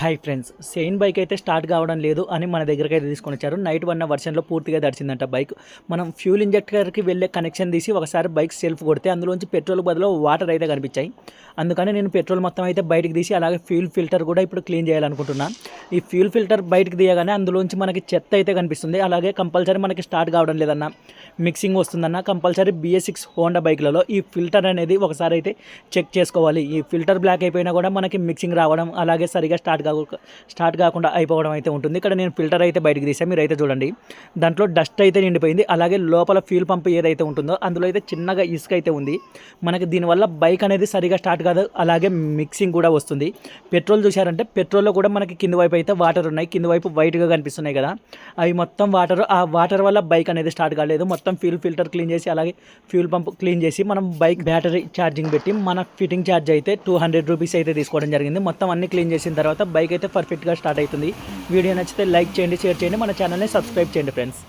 Hi friends సెయిన్ bike అయితే start కావడం లేదు అని మన దగ్గరికి అయితే తీసుకొని వచ్చారు. నైట్ వన్ వర్షన్లో పూర్తిగా దడిచిందంట బైక్ మనం ఫ్యూల్ ఇంజెక్టర్కి వెళ్ళే కనెక్షన్ తీసి ఒకసారి బైక్ సెల్ఫ్ కొడితే అందులోంచి పెట్రోల్ బదులు వాటర్ అయితే కనిపించాయి. అందుకని నేను పెట్రోల్ మొత్తం అయితే బయటకు తీసి అలాగే ఫ్యూల్ ఫిల్టర్ కూడా ఇప్పుడు క్లీన్ చేయాలనుకుంటున్నాను ఈ ఫ్యూల్ ఫిల్టర్ బయటకు తీయగానే అందులోంచి మనకి చెత్త అయితే కనిపిస్తుంది. అలాగే కంపల్సరీ మనకి స్టార్ట్ కావడం లేదన్న. మిక్సింగ్ వస్తుందన్న. కంపల్సరీ బిఎస్ సిక్స్ హోండా బైక్లలో ఈ ఫిల్టర్ అనేది ఒకసారి అయితే చెక్ చేసుకోవాలి. ఈ ఫిల్టర్ బ్లాక్ అయిపోయినా కూడా మనకి మిక్సింగ్ రావడం అలాగే సరిగా స్టార్ట్ స్టార్ట్ కాకుండా అయిపోవడం అయితే ఉంటుంది. ఇక్కడ నేను ఫిల్టర్ అయితే బయటకు తీసాను మీరు అయితే చూడండి. దాంట్లో డస్ట్ అయితే నిండిపోయింది. అలాగే లోపల ఫ్యూల్ పంప్ ఏదైతే ఉంటుందో అందులో అయితే చిన్నగా ఇసుక అయితే ఉంది. మనకి దీనివల్ల బైక్ అనేది సరిగా స్టార్ట్ కాదు. అలాగే మిక్సింగ్ కూడా వస్తుంది. పెట్రోల్ చూశారంటే పెట్రోల్లో కూడా మనకి కింది వైపు అయితే వాటర్ ఉన్నాయి. కింది వైపు వైట్గా కనిపిస్తున్నాయి కదా. అవి మొత్తం వాటర్ ఆ వాటర్ వల్ల బైక్ అనేది స్టార్ట్ కాలేదు. మొత్తం ఫ్యూల్ ఫిల్టర్ క్లీన్ చేసి అలాగే ఫ్యూల్ పంప్ క్లీన్ చేసి మనం బైక్ బ్యాటరీ ఛార్జింగ్ పెట్టి మన ఫిట్టింగ్ ఛార్జ్ అయితే టూ హండ్రెడ్ రూపీస్ అయితే తీసుకోవడం జరిగింది. మొత్తం అన్ని క్లీన్ చేసిన తర్వాత బైక్ అయితే పర్ఫెక్ట్గా స్టార్ట్ అవుతుంది. వీడియో నచ్చితే లైక్ చేయండి షేర్ చేయండి. మన ఛానల్ని సబ్స్క్రైబ్ చేయండి ఫ్రెండ్స్.